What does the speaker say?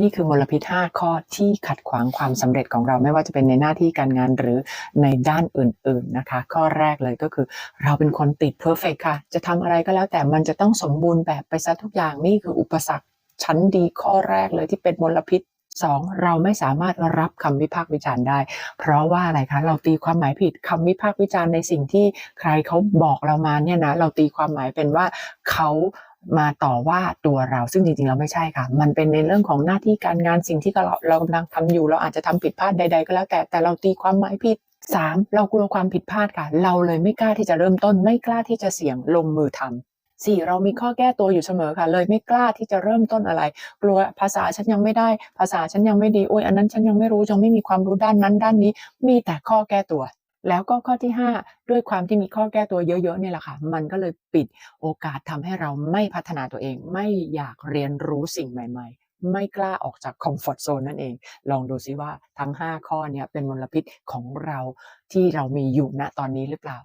นี่คือมลพิษ5ข้อที่ขัดขวางความสำเร็จของเราไม่ว่าจะเป็นในหน้าที่การงานหรือในด้านอื่น ๆนะคะ ข้อแรกเลยก็คือ เราเป็นคนติดเพอร์เฟกค่ะ จะทำอะไรก็แล้วแต่มันจะต้องสมบูรณ์แบบไปซะทุกอย่างนี่คืออุปสรรคชั้นดีข้อแรกเลยที่เป็นมลพิษ 2. เราไม่สามารถรับคำวิพากษ์วิจารณ์ได้ เพราะว่าอะไรคะ เราตีความหมายผิดคำวิพากษ์วิจารณ์ในสิ่งที่ใครเขาบอกเรามาเนี่ยนะ เราตีความหมายเป็นว่าเขา มาต่อว่าตัวเรา ซึ่งจริงๆเราไม่ใช่ค่ะ มันเป็นในเรื่องของหน้าที่การงานสิ่งที่เราเรากำลังทำอยู่ เราอาจจะทำผิดพลาดใด ๆ ก็แล้วแต่แต่เราตีความหมายผิด 3. เรากลัวความผิดพลาดค่ะ เราเลยไม่กล้าที่จะเริ่มต้น ไม่กล้าที่จะเสี่ยงลงมือทำสี่เรามีข้อแก้ตัวอยู่เสมอค่ะ เลยไม่กล้าที่จะเริ่มต้นอะไร กลัวภาษาฉันยังไม่ได้ ภาษาฉันยังไม่ดีโอ้ยอันนั้นฉันยังไม่รู้ยังไม่มีความรู้ด้านนั้นด้านนี้ มีแต่ข้อแก้ตัว แล้วก็ข้อที่ 5 ด้วยความที่มีข้อแก้ตัวเยอะๆเนี่ยแหละค่ะ มันก็เลยปิดโอกาสทำให้เราไม่พัฒนาตัวเอง ไม่อยากเรียนรู้สิ่งใหม่ ๆไม่กล้าออกจากคอมฟอร์ทโซนนั่นเอง ลองดูซิว่าทั้ง 5 ข้อเนี้เป็นมลพิษของเราที่เรามีอยู่ณตอนนี้หรือเปล่า